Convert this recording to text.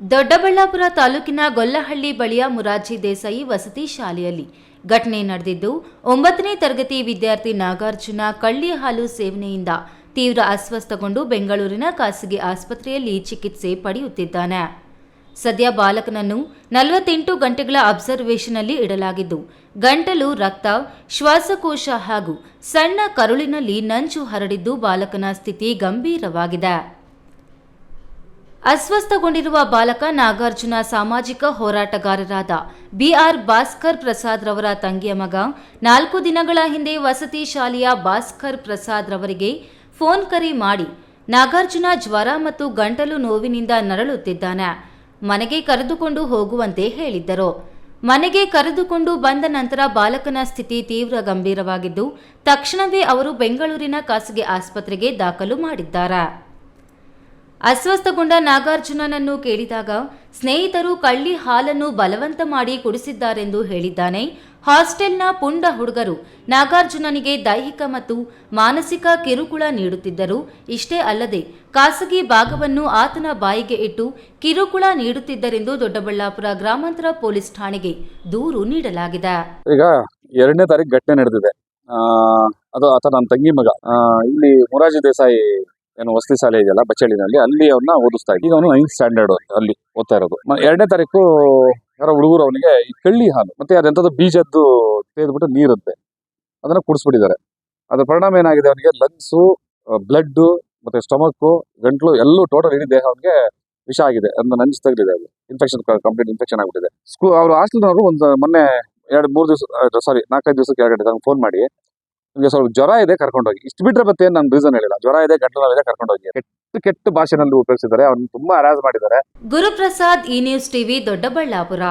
ದೊಡ್ಡಬಳ್ಳಾಪುರ ತಾಲೂಕಿನ ಗೊಲ್ಲಹಳ್ಳಿ ಬಳಿಯ ಮುರಾರ್ಜಿ ದೇಸಾಯಿ ವಸತಿ ಶಾಲೆಯಲ್ಲಿ ಘಟನೆ ನಡೆದಿದ್ದು, ಒಂಬತ್ತನೇ ತರಗತಿ ವಿದ್ಯಾರ್ಥಿ ನಾಗಾರ್ಜುನ ಕಳ್ಳಿ ಹಾಲು ಸೇವನೆಯಿಂದ ತೀವ್ರ ಅಸ್ವಸ್ಥಗೊಂಡು ಬೆಂಗಳೂರಿನ ಖಾಸಗಿ ಆಸ್ಪತ್ರೆಯಲ್ಲಿ ಚಿಕಿತ್ಸೆ ಪಡೆಯುತ್ತಿದ್ದಾನೆ. ಸದ್ಯ ಬಾಲಕನನ್ನು ನಲವತ್ತೆಂಟು ಗಂಟೆಗಳ ಅಬ್ಸರ್ವೇಷನ್ನಲ್ಲಿ ಇಡಲಾಗಿದ್ದು, ಗಂಟಲು, ರಕ್ತ, ಶ್ವಾಸಕೋಶ ಹಾಗೂ ಸಣ್ಣ ಕರುಳಿನಲ್ಲಿ ನಂಚು ಹರಡಿದ್ದು ಬಾಲಕನ ಸ್ಥಿತಿ ಗಂಭೀರವಾಗಿದೆ. ಅಸ್ವಸ್ಥಗೊಂಡಿರುವ ಬಾಲಕ ನಾಗಾರ್ಜುನ ಸಾಮಾಜಿಕ ಹೋರಾಟಗಾರರಾದ ಬಿಆರ್ ಭಾಸ್ಕರ್ ಪ್ರಸಾದ್ ರವರ ತಂಗಿಯ ಮಗ. ನಾಲ್ಕು ದಿನಗಳ ಹಿಂದೆ ವಸತಿ ಶಾಲೆಯ ಭಾಸ್ಕರ್ ಪ್ರಸಾದ್ ರವರಿಗೆ ಫೋನ್ ಕರೆ ಮಾಡಿ ನಾಗಾರ್ಜುನ ಜ್ವರ ಮತ್ತು ಗಂಟಲು ನೋವಿನಿಂದ ನರಳುತ್ತಿದ್ದಾನೆ. ಮನೆಗೆ ಕರೆದುಕೊಂಡು ಹೋಗುವಂತೆ ಹೇಳಿದ್ದರು. ಮನೆಗೆ ಕರೆದುಕೊಂಡು ಬಂದ ನಂತರ ಬಾಲಕನ ಸ್ಥಿತಿ ತೀವ್ರ ಗಂಭೀರವಾಗಿದ್ದು, ತಕ್ಷಣವೇ ಅವರು ಬೆಂಗಳೂರಿನ ಖಾಸಗಿ ಆಸ್ಪತ್ರೆಗೆ ದಾಖಲು ಮಾಡಿದ್ದಾರೆ. ಅಸ್ವಸ್ಥಗೊಂಡ ನಾಗಾರ್ಜುನನನ್ನು ಕೇಳಿದಾಗ ಸ್ನೇಹಿತರು ಕಳ್ಳಿ ಹಾಲನ್ನು ಬಲವಂತ ಮಾಡಿ ಕುಡಿಸಿದ್ದಾರೆಂದು ಹೇಳಿದ್ದಾನೆ. ಹಾಸ್ಟೆಲ್ನ ಪುಂಡ ಹುಡುಗರು ನಾಗಾರ್ಜುನನಿಗೆ ದೈಹಿಕ ಮತ್ತು ಮಾನಸಿಕ ಕಿರುಕುಳ ನೀಡುತ್ತಿದ್ದರು. ಇಷ್ಟೇ ಅಲ್ಲದೆ ಖಾಸಗಿ ಭಾಗವನ್ನು ಆತನ ಬಾಯಿಗೆ ಇಟ್ಟು ಕಿರುಕುಳ ನೀಡುತ್ತಿದ್ದರೆಂದು ದೊಡ್ಡಬಳ್ಳಾಪುರ ಗ್ರಾಮಾಂತರ ಪೊಲೀಸ್ ಠಾಣೆಗೆ ದೂರು ನೀಡಲಾಗಿದೆ. ಈಗ ಎರಡನೇ ನಡೆದಿದೆ. ಅದು ಆತ ನನ್ನ ತಂಗಿ ಮಗ. ಇಲ್ಲಿ ಮುರಾಜಿ ದೇಸಾಯಿ ಏನು ವಸತಿ ಶಾಲೆ ಇದೆಯಲ್ಲ, ಬಚ್ಚಳ್ಳಿನಲ್ಲಿ, ಅಲ್ಲಿ ಅವ್ರನ್ನ ಓದಿಸ್ತಾ ಇದ್ವಿ. ಅವನು ನೈನ್ತ್ ಸ್ಟ್ಯಾಂಡರ್ಡ್ ಅಲ್ಲಿ ಓದ್ತಾ ಇರೋದು. ಎರಡನೇ ತಾರೀಕು ಯಾರೋ ಹುಡುಗರು ಅವನಿಗೆ ಈ ಕಳ್ಳಿ ಹಾಲು, ಮತ್ತೆ ಅದೆಂಥದ್ದು ಬೀಜದ್ದು ತೆಗೆದ್ಬಿಟ್ಟು ನೀರುತ್ತೆ ಅದನ್ನ ಕುಡಿಸ್ಬಿಟ್ಟಿದ್ದಾರೆ. ಅದ್ರ ಪರಿಣಾಮ ಏನಾಗಿದೆ ಅವನಿಗೆ? ಲಂಗ್ಸು ಬ್ಲಡ್ ಮತ್ತೆ ಸ್ಟಮಕ್ ಗಂಟ್ಲು, ಎಲ್ಲೂ ಟೋಟಲ್ ಇಡೀ ದೇಹ ಅವನಿಗೆ ವಿಷ ಆಗಿದೆ. ಅದನ್ನ ನಂಜು ತೆಗೆದಿದೆ ಅದು. ಇನ್ಫೆಕ್ಷನ್ ಕಂಪ್ಲೀಟ್ ಇನ್ಫೆಕ್ಷನ್ ಆಗ್ಬಿಟ್ಟಿದೆ. ಸ್ಕೂ ಅವ್ರು ಹಾಸ್ಟೆಲ್ನವರು ಒಂದು ಮೊನ್ನೆ ಎರಡು ಮೂರು ದಿವಸ ಸಾರಿ ನಾಲ್ಕೈದು ದಿವಸಕ್ಕೆ ಎರಡು ಫೋನ್ ಮಾಡಿ ನಿಮಗೆ ಸ್ವಲ್ಪ ಜ್ವರ ಇದೆ ಕರ್ಕೊಂಡೋಗಿ. ಇಷ್ಟು ಬಿಟ್ರೆ ಮತ್ತೆ ನಾನು ರೀಸನ್ ಹೇಳಿಲ್ಲ. ಜ್ವರ ಇದೆ, ಗಂಟಲು ನೋವಿದೆ, ಕರ್ಕೊಂಡೋಗಿ ಕೆಟ್ಟ ಕೆಟ್ಟ ಭಾಷೆನಲ್ಲಿ ಉಪಯೋಗಿಸಿದ್ದಾರೆ. ಅವ್ನು ತುಂಬಾ ಅರಾಜ್ ಮಾಡಿದ್ದಾರೆ. ಗುರುಪ್ರಸಾದ್ ಈ ನ್ಯೂಸ್ ಟಿವಿ, ದೊಡ್ಡಬಳ್ಳಾಪುರ.